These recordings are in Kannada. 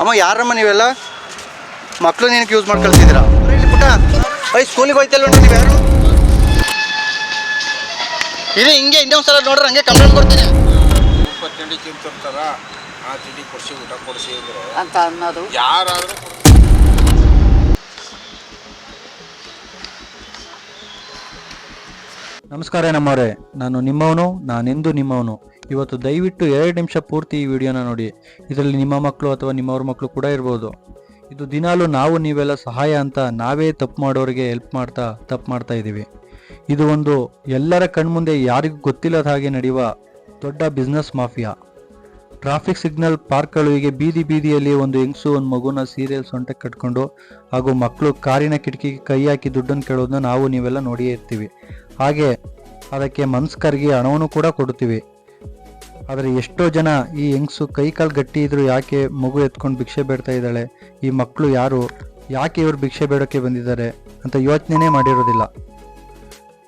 ಅಮ್ಮ ಯಾರಮ್ಮ ನೀವೆಲ್ಲ? ಮಕ್ಕಳು ಏನಕ್ಕೆ ಯೂಸ್ ಮಾಡಿ ಕಳ್ಸಿದ್ದೀರಾ ಇಲ್ಲಿ ಪುಟ್ಟ ಐ ಸ್ಕೂಲಿಗೆ ಹೋಯ್ತಲ್ವ ನೀವು ಯಾರು? ಇರಿ ಹಿಂಗೆ ಇನ್ನೊಂದು ಸಲ ನೋಡ್ರಿ ಹಂಗೆ ಕಂಪ್ಲೇಂಟ್ ಕೊಡ್ತೀನಿ. ಇಪ್ಪತ್ತು ತಿಂಡಿ ತಿಂತಿರ್ತಾರ ಆ ತಿಂಡಿ ಕೊಡಿಸಿ ಊಟ ಕೊಡಿಸಿ ಇದ್ರು ಅಂತ ಅನ್ನೋದು. ಯಾರಾದರೂ ನಮಸ್ಕಾರ ನಮ್ಮವರೇ ನಾನು ನಿಮ್ಮವನು, ನಾನೆಂದು ನಿಮ್ಮವನು. ಇವತ್ತು ದಯವಿಟ್ಟು ಎರಡು ನಿಮಿಷ ಪೂರ್ತಿ ಈ ವಿಡಿಯೋನ ನೋಡಿ. ಇದರಲ್ಲಿ ನಿಮ್ಮ ಮಕ್ಕಳು ಅಥವಾ ನಿಮ್ಮವ್ರ ಮಕ್ಕಳು ಕೂಡ ಇರ್ಬೋದು. ಇದು ದಿನಾಲು ನಾವು ನೀವೆಲ್ಲ ಸಹಾಯ ಅಂತ ನಾವೇ ತಪ್ಪು ಮಾಡೋರಿಗೆ ಹೆಲ್ಪ್ ಮಾಡ್ತಾ, ತಪ್ಪು ಮಾಡ್ತಾ ಇದ್ದೀವಿ. ಇದು ಒಂದು ಎಲ್ಲರ ಕಣ್ಮುಂದೆ ಯಾರಿಗೂ ಗೊತ್ತಿಲ್ಲದ ಹಾಗೆ ನಡೆಯುವ ದೊಡ್ಡ ಬಿಸ್ನೆಸ್ ಮಾಫಿಯಾ ಟ್ರಾಫಿಕ್ ಸಿಗ್ನಲ್ ಪಾರ್ಕ್ಗಳು ಹೀಗೆ ಬೀದಿ ಬೀದಿಯಲ್ಲಿ ಒಂದು ಹೆಂಗಸು, ಒಂದು ಮಗುನ ಸೀರಿಯಲ್ ಸೊಂಟಕ್ಕೆ ಕಟ್ಕೊಂಡು ಹಾಗೂ ಮಕ್ಕಳು ಕಾರಿನ ಕಿಟಕಿಗೆ ಕೈ ಹಾಕಿ ದುಡ್ಡನ್ನು ಕೇಳೋದನ್ನ ನಾವು ನೀವೆಲ್ಲ ನೋಡಿಯೇ ಇರ್ತೀವಿ. ಹಾಗೆ ಅದಕ್ಕೆ ಮನ್ಸ್ಕರ್ಗೆ ಹಣವನ್ನು ಕೂಡ ಕೊಡ್ತೀವಿ ಆದರೆ ಎಷ್ಟೋ ಜನ ಈ ಹೆಂಗಸು ಕೈ ಕಾಲು ಗಟ್ಟಿ ಇದ್ದರೂ ಯಾಕೆ ಮಗು ಎತ್ಕೊಂಡು ಭಿಕ್ಷೆ ಬೇಡ್ತಾ ಇದ್ದಾಳೆ? ಈ ಮಕ್ಕಳು ಯಾರು? ಯಾಕೆ ಇವರು ಭಿಕ್ಷೆ ಬೇಡೋಕ್ಕೆ ಬಂದಿದ್ದಾರೆ? ಅಂತ ಯೋಚನೆನೇ ಮಾಡಿರೋದಿಲ್ಲ.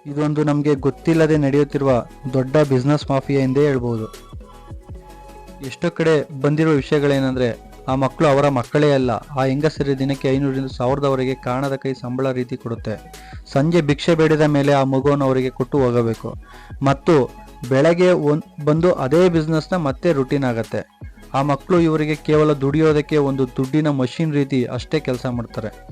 ಇದೊಂದು ನಮಗೆ ಗೊತ್ತಿಲ್ಲದೆ ನಡೆಯುತ್ತಿರುವ ದೊಡ್ಡ ಬಿಸ್ನೆಸ್ ಮಾಫಿಯಾ ಎಂದೇ ಹೇಳ್ಬೋದು. ಎಷ್ಟೋ ಕಡೆ ಬಂದಿರೋ ವಿಷಯಗಳೇನೆಂದ್ರೆ ಆ ಮಕ್ಕಳು ಅವರ ಮಕ್ಕಳೇ ಅಲ್ಲ, ಆ ಹೆಂಗಸರಿ ದಿನಕ್ಕೆ ಐನೂರಿಂದ ಸಾವಿರದವರೆಗೆ ಕಾಣದ ಕೈ ಸಂಬಳ ರೀತಿ ಕೊಡುತ್ತೆ. ಸಂಜೆ ಭಿಕ್ಷೆ ಬೇಡಿದ ಮೇಲೆ ಆ ಮಗುವನ್ನು ಅವರಿಗೆ ಕೊಟ್ಟು ಹೋಗಬೇಕು. ಮತ್ತು ಬೆಳಗ್ಗೆ ಒಂದು ಬಂದು ಅದೇ ಬಿಸ್ನೆಸ್ನ ಮತ್ತೆ ರುಟೀನ್ ಆಗತ್ತೆ. ಆ ಮಕ್ಕಳು ಇವರಿಗೆ ಕೇವಲ ದುಡಿಯೋದಕ್ಕೆ ಒಂದು ದುಡ್ಡಿನ ಮಷಿನ್ ರೀತಿ ಅಷ್ಟೇ ಕೆಲಸ ಮಾಡ್ತಾರೆ.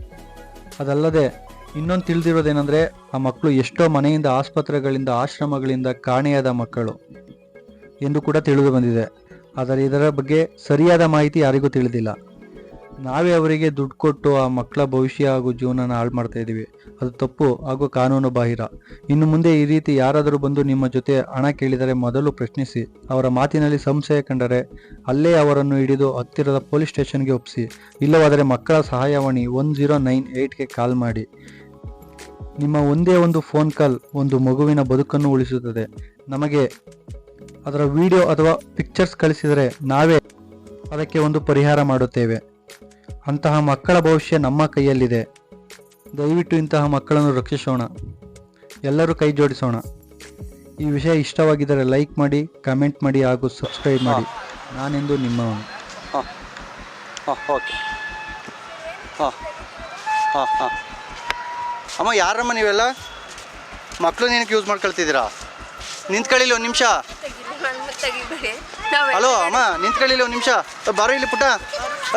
ಅದಲ್ಲದೆ ಇನ್ನೊಂದು ತಿಳಿದಿರೋದೇನೆಂದರೆ, ಆ ಮಕ್ಕಳು ಎಷ್ಟೋ ಮನೆಯಿಂದ, ಆಸ್ಪತ್ರೆಗಳಿಂದ, ಆಶ್ರಮಗಳಿಂದ ಕಾಣೆಯಾದ ಮಕ್ಕಳು ಎಂದು ಕೂಡ ತಿಳಿದು ಬಂದಿದೆ. ಆದರೆ ಇದರ ಬಗ್ಗೆ ಸರಿಯಾದ ಮಾಹಿತಿ ಯಾರಿಗೂ ತಿಳಿದಿಲ್ಲ. ನಾವೇ ಅವರಿಗೆ ದುಡ್ಡು ಕೊಟ್ಟು ಆ ಮಕ್ಕಳ ಭವಿಷ್ಯ ಹಾಗೂ ಜೀವನನ ಹಾಳು ಮಾಡ್ತಾ ಇದ್ದೀವಿ. ಅದು ತಪ್ಪು ಹಾಗೂ ಕಾನೂನು ಬಾಹಿರ. ಇನ್ನು ಮುಂದೆ ಈ ರೀತಿ ಯಾರಾದರೂ ಬಂದು ನಿಮ್ಮ ಜೊತೆ ಹಣ ಕೇಳಿದರೆ ಮೊದಲು ಪ್ರಶ್ನಿಸಿ. ಅವರ ಮಾತಿನಲ್ಲಿ ಸಂಶಯ ಕಂಡರೆ ಅಲ್ಲೇ ಅವರನ್ನು ಹಿಡಿದು ಹತ್ತಿರದ ಪೊಲೀಸ್ ಸ್ಟೇಷನ್ಗೆ ಒಪ್ಪಿಸಿ. ಇಲ್ಲವಾದರೆ ಮಕ್ಕಳ ಸಹಾಯವಾಣಿ ಒನ್ ಜೀರೋ ನೈನ್ ಏಯ್ಟ್ಗೆ ಕಾಲ್ ಮಾಡಿ. ನಿಮ್ಮ ಒಂದೇ ಒಂದು ಫೋನ್ ಕಾಲ್ ಒಂದು ಮಗುವಿನ ಬದುಕನ್ನು ಉಳಿಸುತ್ತದೆ. ನಮಗೆ ಅದರ ವಿಡಿಯೋ ಅಥವಾ ಪಿಕ್ಚರ್ಸ್ ಕಳಿಸಿದರೆ ನಾವೇ ಅದಕ್ಕೆ ಒಂದು ಪರಿಹಾರ ಮಾಡುತ್ತೇವೆ. ಅಂತಹ ಮಕ್ಕಳ ಭವಿಷ್ಯ ನಮ್ಮ ಕೈಯಲ್ಲಿದೆ. ದಯವಿಟ್ಟು ಇಂತಹ ಮಕ್ಕಳನ್ನು ರಕ್ಷಿಸೋಣ. ಎಲ್ಲರೂ ಕೈ ಜೋಡಿಸೋಣ. ಈ ವಿಷಯ ಇಷ್ಟವಾಗಿದ್ದರೆ ಲೈಕ್ ಮಾಡಿ, ಕಮೆಂಟ್ ಮಾಡಿ ಹಾಗೂ ಸಬ್ಸ್ಕ್ರೈಬ್ ಮಾಡಿ. ನಾನೆಂದು ನಿಮ್ಮ ಹಾಂ. ಹಾಂ, ಓಕೆ. ಹಾಂ ಹಾಂ ಅಮ್ಮ, ಯಾರಮ್ಮ ನೀವೆಲ್ಲ? ಮಕ್ಕಳು ನಿನಗೆ ಯೂಸ್ ಮಾಡ್ಕೊಳ್ತಿದ್ದೀರಾ? ನಿಂತ್ಕೊಳ್ಳಿಲ್ಲ ಒಂದು ನಿಮಿಷ. ತೆಗಿಬೇಡಿ. ಹಲೋ ಅಮ್ಮ ನಿಂತ್ಕೊಳ್ಳಿಲ್ಲ ಒಂದು ನಿಮಿಷ. ಬಾರೋ ಇಲ್ಲಿ ಪುಟ್ಟ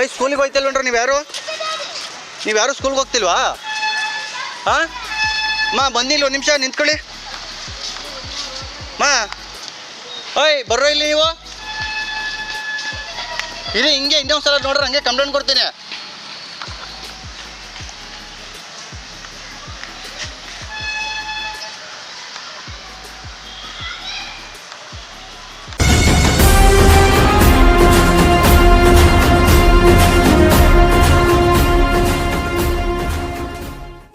ಐ ಸ್ಕೂಲಿಗೆ ಹೋಯ್ತಲ್ಲ ನೋಡ್ರಿ ನೀವು ಯಾರು? ನೀವು ಯಾರು ಸ್ಕೂಲ್ಗೆ ಹೋಗ್ತಿಲ್ವಾ? ಹಾಂ ಮಾ ಬಂದಿಲ್ಲ ಒಂದು ನಿಮಿಷ ನಿಂತ್ಕೊಳ್ಳಿ. ಮಾ ಓಯ್ ಬರ್ರೋ ಇಲ್ಲಿ ನೀವು? ಇಲ್ಲಿ ಹಿಂಗೆ ಇನ್ನೊಂದು ಸಲ ನೋಡ್ರಿ ಹಂಗೆ ಕಂಪ್ಲೇಂಟ್ ಕೊಡ್ತೀನಿ.